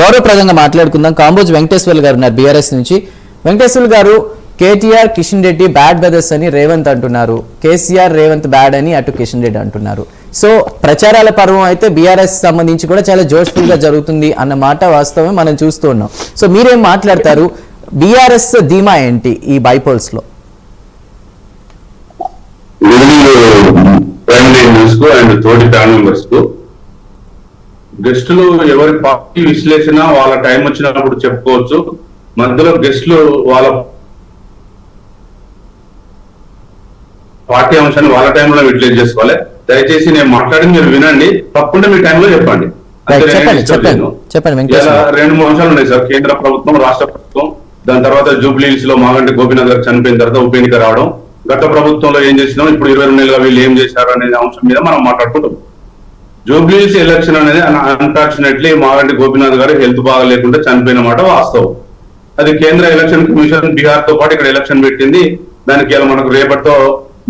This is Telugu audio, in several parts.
గౌరవప్రదంగా మాట్లాడుకుందాం. కాంబోజ్ వెంకటేశ్వర్లు గారు ఉన్నారు బీఆర్ఎస్ నుంచి. వెంకటేశ్వర్లు గారు KTR Kishan Reddy bad brothers అని రేవంత్ అంటున్నారు. కేసీఆర్ రేవంత్ బ్యాడ్ అని అటు కిషన్ రెడ్డి అంటున్నారు. సో ప్రచారాల పర్వం అయితే బీఆర్ఎస్ సంబంధించి కూడా చాలా జోష్ఫుల్గా జరుగుతుంది అన్న మాట వాస్తవం మనం చూస్తూ ఉన్నాం. సో మీరేం మాట్లాడతారు? బీఆర్ఎస్ ధీమా ఏంటి ఈ బైపోల్స్లో? కు అండ్ తోటి ఫ్యామిలీ మెంబర్స్కు గెస్టులు ఎవరి పార్టీ విశ్లేషణ వాళ్ళ టైం వచ్చినప్పుడు చెప్పుకోవచ్చు. మధ్యలో గెస్టులు వాళ్ళ పార్టీ అంశాన్ని వాళ్ళ టైంలో యూటిలైజ్ చేసుకోవాలి. దయచేసి నేను మాట్లాడింది మీరు వినండి. తప్పుంటే మీ టైంలో చెప్పండి. చెప్పండి, రెండు మూడు అంశాలు ఉన్నాయి సార్. కేంద్ర ప్రభుత్వం రాష్ట్ర ప్రభుత్వం దాని తర్వాత జూబ్లీస్లో మాగంటి గోపీనాథ్ గారు చనిపోయిన తర్వాత ఉప ఎన్నిక రావడం. గత ప్రభుత్వంలో ఏం చేసినాం? ఇప్పుడు ఇరవై రెండు నెలలుగా వీళ్ళు ఏం చేశారు అనే అంశం మీద మనం మాట్లాడుకుంటాం జూబ్లీస్ ఎలక్షన్ అనేది అన్ఫార్చునేట్లీ మాగంటి గోపీనాథ్ గారు హెల్త్ బాగలేకుండా చనిపోయిన మాట వాస్తవం. అది కేంద్ర ఎలక్షన్ కమిషన్ బీహార్తో పాటు ఇక్కడ ఎలక్షన్ పెట్టింది. దానికి మనకు రేపటితో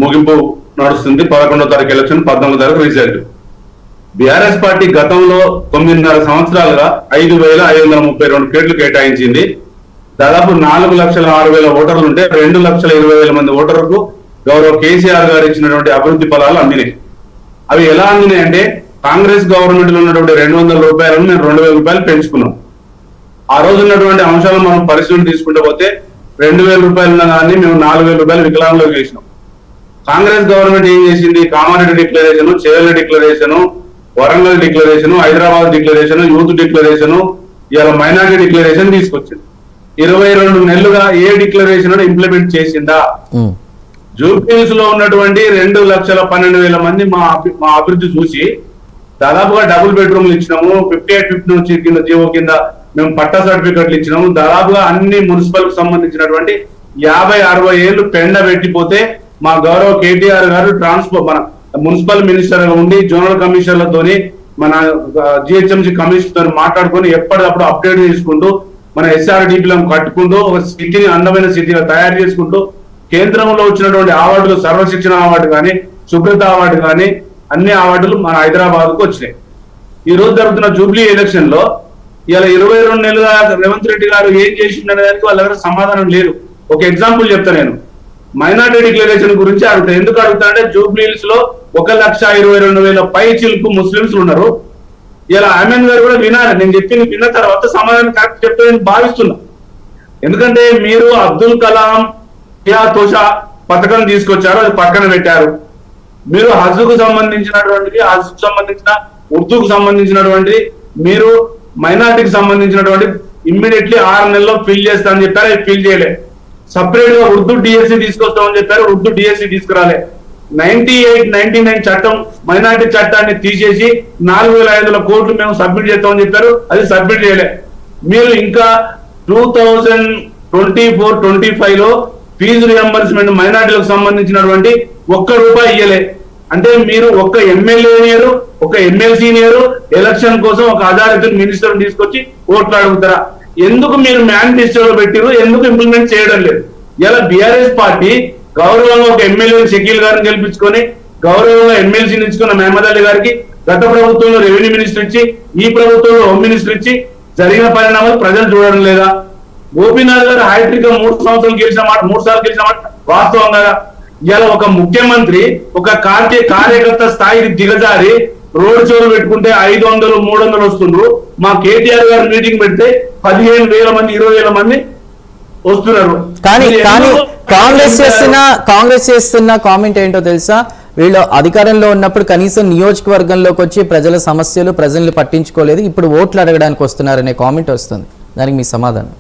ముగింపు నడుస్తుంది. పదకొండో తారీఖు ఎలక్షన్ పద్నాలుగో తారీఖు రిజల్ట్ బీఆర్ఎస్ పార్టీ గతంలో తొమ్మిదిన్నర సంవత్సరాలుగా ఐదు వేల ఐదు వందల ముప్పై రెండు కేట్లు కేటాయించింది. దాదాపు నాలుగు లక్షల ఆరు వేల ఓటర్లు ఉంటే రెండు లక్షల ఇరవై వేల మంది ఓటర్లకు గౌరవ కేసీఆర్ గారు ఇచ్చినటువంటి అభివృద్ధి ఫలాలు అందినాయి. అవి ఎలా అందినాయి అంటే కాంగ్రెస్ గవర్నమెంట్లో ఉన్నటువంటి రెండు వందల రూపాయలను మేము రెండు వేల రూపాయలు పెంచుకున్నాం. ఆ రోజు ఉన్నటువంటి అంశాలను మనం పరిశీలన తీసుకుంటూ పోతే రెండు వేల రూపాయలు ఉన్న దాన్ని మేము నాలుగు వేల రూపాయలు వికలాంగులకు చేసినాం. కాంగ్రెస్ గవర్నమెంట్ ఏం చేసింది? Kamareddy declaration Chevella declaration Warangal declaration Hyderabad declaration youth declaration ఇవాళ మైనార్టీ డిక్లరేషన్ తీసుకొచ్చింది. ఇరవై రెండు నెలలుగా ఏ డిక్లరేషన్ ఇంప్లిమెంట్ చేసిందా? జూబ్లీస్లో ఉన్నటువంటి రెండు లక్షల పన్నెండు వేల మంది మా అభివృద్ధి చూసి దాదాపుగా డబుల్ బెడ్రూమ్లు ఇచ్చినాము. ఫిఫ్టీ ఎయిట్ ఫిఫ్టీ నుంచి కింద జీవో కింద మేము పట్టా సర్టిఫికెట్లు ఇచ్చినాము. దాదాపుగా అన్ని మున్సిపల్కు సంబంధించినటువంటి యాభై అరవై ఏళ్ళు పెండ పెట్టిపోతే మా గౌరవ కేటీఆర్ గారు ట్రాన్స్పోర్ట్ మన మున్సిపల్ మినిస్టర్గా ఉండి జోనల్ కమిషనర్లతోని మన జిహెచ్ఎంసీ కమిషనర్తో మాట్లాడుకొని ఎప్పటికప్పుడు అప్డేట్ చేసుకుంటూ మన ఎస్ఆర్డిపిలను కట్టుకుంటూ ఒక సిటీని అందమైన సిటీగా తయారు చేసుకుంటూ కేంద్రంలో వచ్చినటువంటి అవార్డులు సర్వశిక్షణ అవార్డు కానీ సుబ్రత అవార్డు కానీ అన్ని అవార్డులు మన హైదరాబాద్కు వచ్చినాయి. ఈ రోజు జరుగుతున్న జూబ్లీ ఎలక్షన్లో ఇలా ఇరవై రెండు నెలలుగా రేవంత్ రెడ్డి గారు ఏం చేసిండనే దానికి వాళ్ళ దగ్గర సమాధానం లేదు. ఒక ఎగ్జాంపుల్ చెప్తా నేను. మైనార్టీ డిక్లరేషన్ గురించి అడుగుతా. ఎందుకు అడుగుతా అంటే జూబ్లీస్లో ఒక లక్ష ఇరవై రెండు వేల పై చిలుకు ముస్లింస్ ఉన్నారు. ఇలా ఆమెన్ గారు కూడా వినాలి. నేను చెప్పింది విన్న తర్వాత సమాధానం కరెక్ట్ చెప్తానని భావిస్తున్నా. ఎందుకంటే మీరు అబ్దుల్ కలాం యా తోషా పథకం తీసుకొచ్చారు. అది పక్కన పెట్టారు. మీరు హజ్కు సంబంధించినటువంటి హజ్ సంబంధించిన ఉర్దూకు సంబంధించినటువంటి మీరు మైనార్టీకి సంబంధించినటువంటి ఇమ్మీడియట్లీ ఆరు నెలల్లో ఫిల్ చేస్తా అని చెప్పారు ఫిల్ చేయలే. సపరేట్గా ఉర్దూ డిఎస్సి తీసుకొస్తామని చెప్పారు ఉర్దూ డిఎస్సి తీసుకురాలే. నైన్టీ ఎయిట్ నైన్టీ నైన్ చట్టం మైనార్టీ చట్టాన్ని తీసేసి నాలుగు వేల ఐదు వందల కోట్లు మేము సబ్మిట్ చేస్తామని చెప్పారు అది సబ్మిట్ చేయలే. మీరు ఇంకా టూ థౌజండ్ ట్వంటీ ఫోర్ ట్వంటీ ఫైవ్లో ఫీజు రియంబర్స్మెంట్ మైనార్టీలకు సంబంధించినటువంటి ఒక్క రూపాయి ఇయ్యలే. అంటే మీరు ఒక్క ఎమ్మెల్యేనియరు ఒక ఎమ్మెల్సీనియరు ఎలక్షన్ కోసం ఒక అథారిటీ మినిస్టర్ తీసుకొచ్చి ఓట్లు అడుగుతారా? ఎందుకు మీరు మేనిఫెస్టోలో పెట్టిరు ఎందుకు ఇంప్లిమెంట్ చేయడం లేదు? ఇలా బీఆర్ఎస్ పార్టీ గౌరవంగా ఒక ఎమ్మెల్యే షకీల్ గారిని గెలిపించుకొని గౌరవంగా ఎమ్మెల్సీని ఇచ్చుకున్న మహమ్మద్ అలీ గారికి గత ప్రభుత్వంలో రెవెన్యూ మినిస్టర్ ఇచ్చి ఈ ప్రభుత్వంలో హోమ్ మినిస్టర్ ఇచ్చి జరిగిన పరిణామాలు ప్రజలు చూడడం లేదా? గోపీనాథ్ గారు హైట్రిక్ మూడు సంవత్సరాలు గెలిచిన మాట మూడు సార్లు గెలిచిన మాట వాస్తవం కదా ఇలా ఒక ముఖ్యమంత్రి ఒక కార్య కార్యకర్త స్థాయికి దిగజారి రోడ్ షోలు పెట్టుకుంటే ఐదు వందలు మూడు వందలు వస్తుండ్రు. మా కేటీఆర్ గారు మీటింగ్ పెడితే పదిహేను వేల మంది ఇరవై వేల మంది వస్తున్నారు. కానీ కానీ కాంగ్రెస్ చేస్తున్న కాంగ్రెస్ చేస్తున్న కామెంట్ ఏంటో తెలుసా? వీళ్ళు అధికారంలో ఉన్నప్పుడు కనీసం నియోజకవర్గంలోకి వచ్చి ప్రజల సమస్యలు ప్రజల్ని పట్టించుకోలేదు. ఇప్పుడు ఓట్లు అడగడానికి వస్తున్నారనే కామెంట్ వస్తుంది. దానికి మీ సమాధానం.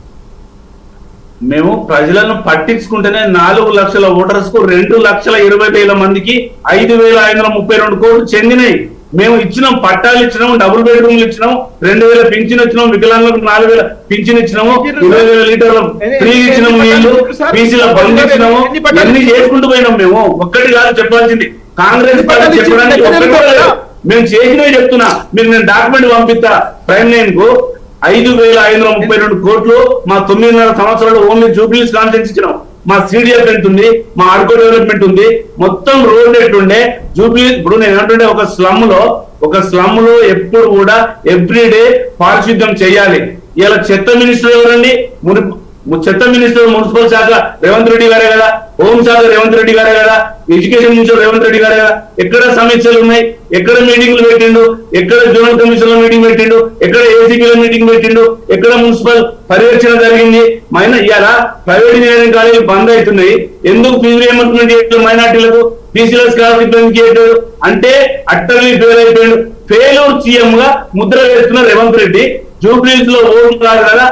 మేము ప్రజలను పట్టించుకుంటేనే నాలుగు లక్షల ఓటర్స్కు రెండు లక్షల ఇరవై వేల మందికి ఐదు వేల ఐదు వందల ముప్పై రెండు కోట్లు చెందినాయి. మేము ఇచ్చినాం పట్టాలు ఇచ్చినాము డబుల్ బెడ్రూమ్లు ఇచ్చినాము రెండు వేల పింఛన్ ఇచ్చినాము వికలాంగులకు నాలుగు వేల పింఛన్ ఇచ్చినాము ఇరవై వేల లీటర్ల ఫ్రీ ఇచ్చినాము నీళ్ళు బీసీల బంద్ ఇచ్చినాము ఇవన్నీ చేసుకుంటూ పోయినాం మేము. ఒక్కటి కాదు చెప్పాల్సింది. కాంగ్రెస్ పార్టీ చెప్పడానికి ఒక్కటి. మేము చేసినవి చెప్తున్నా. మీరు నేను డాక్యుమెంట్ పంపిస్తా. ప్రైమ్ లైన్కు ఐదు వేల ఐదు వందల ముప్పై రెండు కోట్లు మా తొమ్మిదిన్నర సంవత్సరాలు ఓన్లీ జూబ్లీస్ కాన్సెన్స్ ఇచ్చినాం. మా సిడిఎఫ్ ఎంత ఉంది? మా ఆర్కో డెవలప్మెంట్ ఉంది. మొత్తం రోడ్ ఎట్లుండే? జూబ్లీ ఇప్పుడు నేను ఏంటంటే ఒక స్లమ్లో ఒక స్లమ్లో ఎప్పుడు కూడా ఎవ్రీ డే పారిశుద్ధ్యం చేయాలి. ఇలా చెత్త మినిస్టర్ ఎవరండి? ముని చెత్త మినిస్టర్ మున్సిపల్ శాఖ రేవంత్ రెడ్డి గారే కదా హోంశాఖ రేవంత్ రెడ్డి గారే కదా ఎడ్యుకేషన్ మినిస్టర్ రేవంత్ రెడ్డి గారే కదా ఎక్కడ సమీక్షలు ఉన్నాయి ఎక్కడ మీటింగ్లు పెట్టిండు ఎక్కడ జోనల్ కమిషన్లో మీటింగ్ పెట్టిండు ఎక్కడ ఏసీపీలో మీటింగ్ పెట్టిండు ఎక్కడ మున్సిపల్ పర్యవేక్షణ జరిగింది. మైన ఇవాళ ప్రైవేట్ ఇంజనీరింగ్ కాలేజీలు బంద్ అవుతున్నాయి. ఎందుకు ఫీజు రియంబర్స్మెంట్ చేయట్లేదు మైనార్టీలకు బీసీల స్కాలర్షిప్ ఎందుకు చేయట్లేదు అంటే అట్టర్లీ ఫెయిల్ అయిపోయాడు. ఫెయిల్ సీఎం గా ముద్ర వేస్తున్న రేవంత్ రెడ్డి జూబ్లీస్లో ఓట్లు కాదు కదా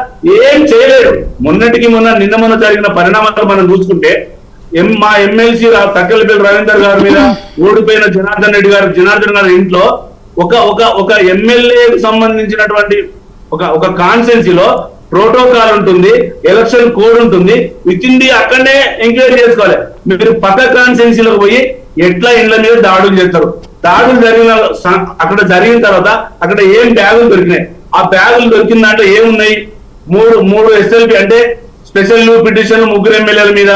ఏం చేయలేడు. మొన్నటికి మొన్న నిన్న మొన్న జరిగిన పరిణామాలు మనం చూసుకుంటే ఎం మా ఎమ్మెల్సీ తక్కలపల్లి రవీందర్ గారి మీద ఓడిపోయిన జనార్దన్ రెడ్డి గారు జనార్దన్ గారి ఇంట్లో ఒక ఒక ఒక ఎమ్మెల్యేకి సంబంధించినటువంటి ఒక ఒక కాన్స్టెన్సీలో ప్రోటోకాల్ ఉంటుంది ఎలక్షన్ కోడ్ ఉంటుంది విత్ ఇన్ ది అక్కడనే ఎంక్వైరీ చేసుకోవాలి. మీరు పక్క కాన్స్టెన్సీలోకి పోయి ఎట్లా ఇండ్ల మీద దాడులు చేస్తారు? దాడులు జరిగిన అక్కడ జరిగిన తర్వాత అక్కడ ఏం బ్యాగులు దొరికినాయి? ఆ బ్యాగులు దొరికిన దాంట్లో ఏమున్నాయి? మూడు మూడు ఎస్ఎల్పి అంటే స్పెషల్ లీవ్ పిటిషన్ ముగ్గురు ఎమ్మెల్యేల మీద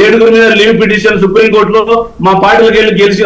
ఏడుగురు మీద లీవ్ పిటిషన్ సుప్రీం కోర్టులో మా పార్టీలకు వెళ్ళి గెలిచి.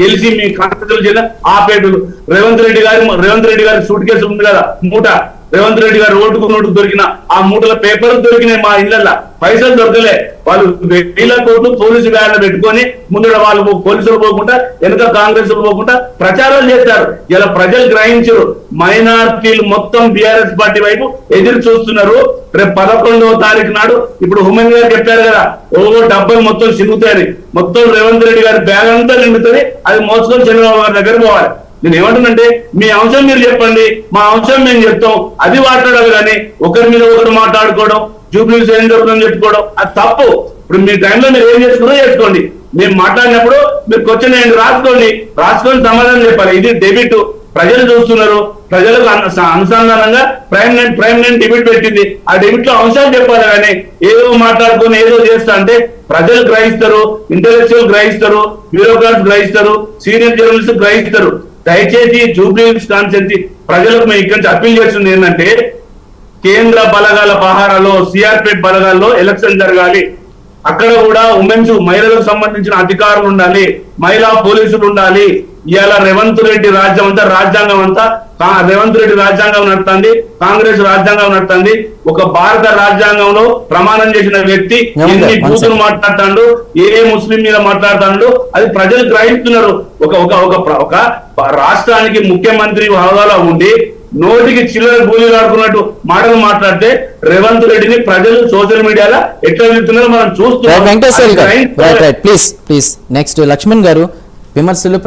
గెలిచి మీ కాన్స్టిట్యూషన్ చేసిన ఆ పేటలు రేవంత్ రెడ్డి గారి రేవంత్ రెడ్డి గారి సూట్ కేసు ఉంది కదా మూట. రేవంత్ రెడ్డి గారు ఓటుకు నోటు దొరికిన ఆ మూటల పేపర్ దొరికినాయి మా ఇళ్ళల్లో. పైసలు దొరకలే. వాళ్ళు వేల కోట్లు పోలీసు వ్యాన్లు పెట్టుకొని ముందర వాళ్ళు పోలీసులు పోకుండా వెనుక కాంగ్రెస్ పోకుండా ప్రచారాలు చేస్తారు ఇలా ప్రజలు గ్రహించరు. మైనార్టీలు మొత్తం బీఆర్ఎస్ పార్టీ వైపు ఎదురు చూస్తున్నారు. రేపు పదకొండవ తారీఖు నాడు ఇప్పుడు హుమన్ గారు చెప్పారు కదా ఓ డబ్బులు మొత్తం చిరుగుతాయని మొత్తం రేవంత్ రెడ్డి గారి బ్యాగ్ అంతా నిండుతుంది. అది మోసుకొని చంద్రబాబు గారి దగ్గర పోవాలి. నేను ఏమంటున్నంటే మీ అంశం మీరు చెప్పండి మా అంశం మేము చెప్తాం. అది మాట్లాడాలి కానీ ఒకరి మీద ఒకరు మాట్లాడుకోవడం జూబ్లీ ఏం జరుగుతుందని చెప్పుకోవడం అది తప్పు. ఇప్పుడు మీ టైంలో మీరు ఏం చేసుకున్నా చేసుకోండి. మేము మాట్లాడినప్పుడు మీరు క్వశ్చన్ ఏంటి రాసుకోండి. రాసుకొని సమాధానం చెప్పాలి. ఇది డెబిట్. ప్రజలు చూస్తున్నారు. ప్రజలకు అనుసంధానంగా prime nine prime nine debate పెట్టింది. ఆ డెబిట్లో అంశాలు చెప్పాలి కానీ ఏదో మాట్లాడుకొని ఏదో చేస్తా అంటే ప్రజలు గ్రహిస్తారు ఇంటలెక్చువల్ గ్రహిస్తారు బ్యూరోక్రాట్స్ గ్రహిస్తారు సీనియర్ జర్నలిస్ట్ గ్రహిస్తారు. దయచేసి జూబ్లీ కాన్సెన్సీ ప్రజలకు మేము ఇక్కడి నుంచి అప్పీల్ చేస్తుంది ఏంటంటే కేంద్ర బలగాల పహారాలో సిఆర్పిఎఫ్ బలగాల్లో ఎలక్షన్ జరగాలి అక్కడ కూడా ఉమెన్స్ మహిళలకు సంబంధించిన అధికారులు ఉండాలి మహిళా పోలీసులు ఉండాలి ఇవాళ రేవంత్ రెడ్డి రాజ్యం అంతా రాజ్యాంగం అంతా రేవంత్ రెడ్డి రాజ్యాంగం నడుతుంది కాంగ్రెస్ రాజ్యాంగం నడుతుంది ఒక భారత రాజ్యాంగంలో ప్రమాణం చేసిన వ్యక్తి? ఎన్ని బూతులు. మాట్లాడుతాడు ఏ ముస్లిం మీద మాట్లాడుతాడు అది ప్రజలు గ్రహిస్తున్నారు ఒక ఒక ఒక రాష్ట్రానికి ముఖ్యమంత్రి హోదాలో ఉండి నోటికి చిల్లర గూలీలు ఆడుకున్నట్టు మాటలు మాట్లాడితే రేవంత్ రెడ్డిని ప్రజలు సోషల్ మీడియాలో ఎట్లా వెళ్తున్నారో మనం చూస్తున్నాం. Please please. నెక్స్ట్ లక్ష్మణ్ గారు విమర్శలు